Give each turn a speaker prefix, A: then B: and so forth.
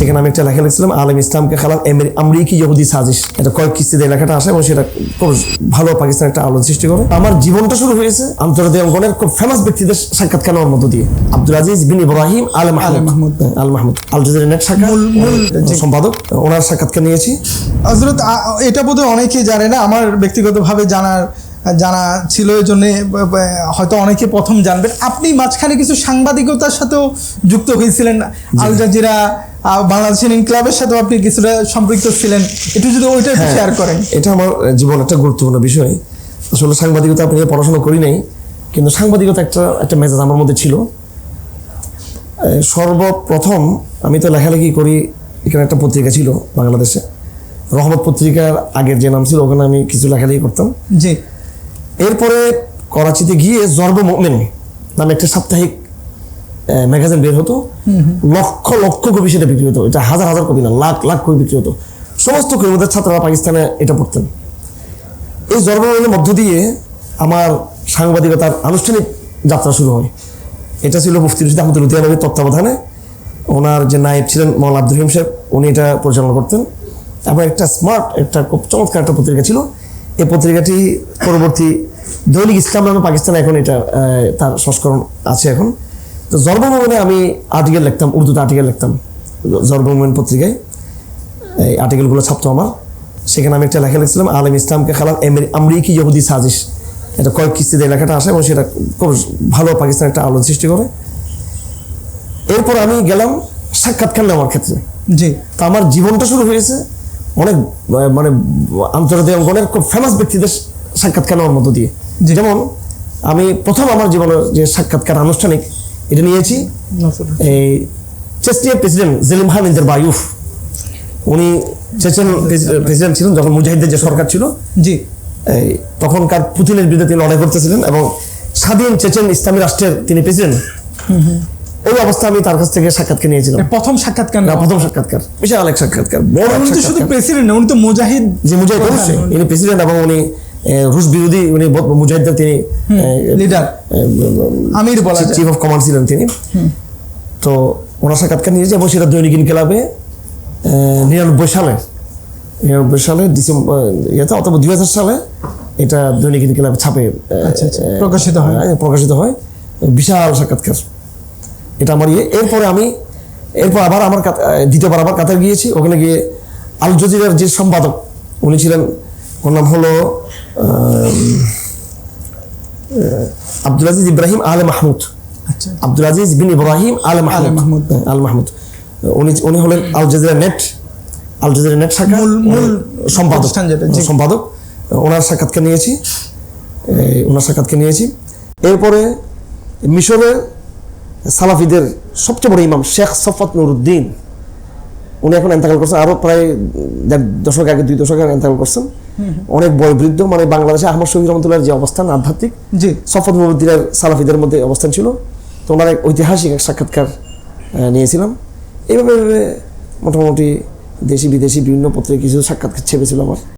A: সেখানে আমি একটা লেখা লিখছিলাম আলম ইসলামকে খালাম আমেরিকি ইহুদি সাজিশ। এটা কয়েক কিস্তিতে লেখাটা আসে এবং সেটা খুব ভালো পাকিস্তান একটা আলোর সৃষ্টি করে। আমার জীবনটা শুরু হয়েছে আন্তর্জাতিক অঙ্গনের খুব ফেমাস ব্যক্তিদের সাক্ষাৎকার নেওয়ার মধ্য দিয়ে। Abdul Aziz bin Ibrahim Al Mahmud. Al Mahmud. Al Jazeera net সাক্ষাৎ
B: জি।
A: সম্পাদক। ওনার সাক্ষাৎকার নিয়েছি।
B: হজরত এটা বোধহয় অনেকেই জানে না আমার ব্যক্তিগতভাবে জানার জানা ছিল এই জন্য হয়তো অনেকে প্রথম জানবেন। আপনি মাঝখানে কিছু সাংবাদিকতার সাথেও যুক্ত হয়েছিলেন আল জাজিরা আহ, বাংলাদেশের ইনক্লাবের সাথেও আপনি কিছুটা সম্পৃক্ত ছিলেন। একটু যদি ওইটা শেয়ার করেন।
A: এটা আমার জীবন একটা গুরুত্বপূর্ণ বিষয়। আসলে সাংবাদিকতা আপনি পড়াশোনা করি নাই কিন্তু সাংবাদিকতা একটা একটা মেজাজ আমার মধ্যে ছিল। সর্বপ্রথম আমি তো লেখালেখি করি এখানে একটা পত্রিকা ছিল বাংলাদেশে। রহমত পত্রিকার আগের যে নাম ছিল ওখানে আমি কিছু লেখালেখি করতাম।
B: জি।
A: এরপরে করাচিতে গিয়ে জর্ব মোমেন নামে একটা সাপ্তাহিক ম্যাগাজিন বের হতো। লক্ষ লক্ষ কপি সেটা বিক্রি হতো। এটা হাজার হাজার কপি না লাখ লাখ কপি বিক্রি হতো। সমস্ত কবিদের ছাত্ররা পাকিস্তানে এটা পড়তেন। এই মোমেনের মধ্য দিয়ে আমার সাংবাদিকতার আনুষ্ঠানিক যাত্রা শুরু হয়। এটা ছিল মুফতি রশিদ আহমদুল উদ্দিন নবীর তত্ত্বাবধানে। ওনার যে নায়েব ছিলেন মৌলানা আব্দুল রহিম সাহেব উনি এটা পরিচালনা করতেন। এবং একটা স্মার্ট একটা খুব চমৎকার একটা পত্রিকা ছিল। এই পত্রিকাটি পরবর্তী দৈনিক ইসলাম নামে পাকিস্তানে এখন এটা তার সংস্করণ আছে এখন। তো জর্বমোমেনে আমি আর্টিকেল লিখতাম উর্দুতে আর্টিকেল লিখতাম। জর্বমোমেন পত্রিকায় এই আর্টিকেলগুলো ছাপতো আমার। সেখানে আমি একটা লেখা লিখছিলাম আলম ইসলামকে খালাম আমেরিকি ইহুদি সাজিশ। এটা কয়েক কিস্তিতে লেখাটা আসে এবং সেটা খুব ভালো পাকিস্তান একটা আলোর সৃষ্টি করে। এরপর আমি গেলাম সাক্ষাৎকার নেওয়ার ক্ষেত্রে।
B: জি।
A: তো আমার জীবনটা শুরু হয়েছে অনেক মানে আন্তর্জাতিক অঙ্গনের খুব ফেমাস ব্যক্তিদের সাক্ষাৎকার নেওয়ার মধ্য দিয়ে। যেমন আমি প্রথম আমার জীবনের যে সাক্ষাৎকার আনুষ্ঠানিক এটা নিয়েছি। এই চেস্টিয়ার প্রেসিডেন্ট জেলিম খান ইন্দার বায়ুফ। উনি চেচেন প্রেসিডেন্ট ছিলেন যখন মুজাহিদের যে সরকার ছিল।
B: জি।
A: এই তখনকার পুতিনের বিরুদ্ধে তিনি লড়াই করতেছিলেন এবং স্বাধীন চেচেন ইসলামী রাষ্ট্রের তিনি প্রেসিডেন্ট। ওই অবস্থা আমি তার কাছ থেকে সাক্ষাৎকার নিয়েছিলাম।
B: প্রথম সাক্ষাৎকার
A: না, প্রথম সাক্ষাৎকার। বিশাল এক সাক্ষাৎকার। বড়
B: উনি তো শুধু প্রেসিডেন্ট না উনি তো মুজাহিদ
A: যে মুজাহিদ ইনি প্রেসিডেন্ট এবং উনি রুশ বিরোধী উনি মুজাহিদদের তিনি
B: লিডার আমির বলা
A: চিফ অফ কমান্ড ছিলেন তিনি। তো ওনার সাক্ষাৎকার নিয়েছে এবং সেটা দৈনিক ইনকেলাবে নিরানব্বই সালে নিরানব্বই সালে ডিসেম্বর ইয়েতে অথবা দুই হাজার সালে এটা দৈনিক ইনকেলাবে ছাপে
B: আচ্ছা আচ্ছা প্রকাশিত হয়।
A: হ্যাঁ, প্রকাশিত হয়। বিশাল সাক্ষাৎকার। এটা আমার ইয়ে। এরপরে আমি এরপর আবার আমার দ্বিতীয়বার আবার কাতার গিয়েছি। ওখানে গিয়ে আল জজিরার যে সম্পাদক উনি ছিলেন ওর নাম হলো আব্দুল আজিজ ইব্রাহিম আলে মাহমুদ।
B: আচ্ছা।
A: আব্দুল আজিজ বিন ইব্রাহিম আলে মাহমুদ। হ্যাঁ, আল মাহমুদ। উনি উনি হলেন Al Jazeera net Al Jazeera net শাখা
B: মূল-
A: সম্পাদক। সম্পাদক। ওনার সাক্ষাৎকার নিয়েছি। ওনার সাক্ষাৎকার নিয়েছি। এরপরে মিশরের সালাফিদের সবচেয়ে বড় ইমাম শেখ সফাত নুরুদ্দিন। উনি এখন এন্তাকাল করছেন। আরও প্রায় দেড় দশক আগে দুই দশক আগে এন্তাকাল করছেন। অনেক বয়োবৃদ্ধ মানে বাংলাদেশে আহমদ শহীদ রহমতুল্লাহর যে অবস্থান আধ্যাত্মিক
B: জি।
A: সফদ নুরুদ্দিনের সালাফিদের মধ্যে অবস্থান ছিল। তো ওনার এক ঐতিহাসিক এক সাক্ষাৎকার নিয়েছিলাম। এইভাবে এইভাবে মোটামুটি দেশি বিদেশি বিভিন্ন পত্রে কিছু সাক্ষাৎকার ছেপেছিল আমার।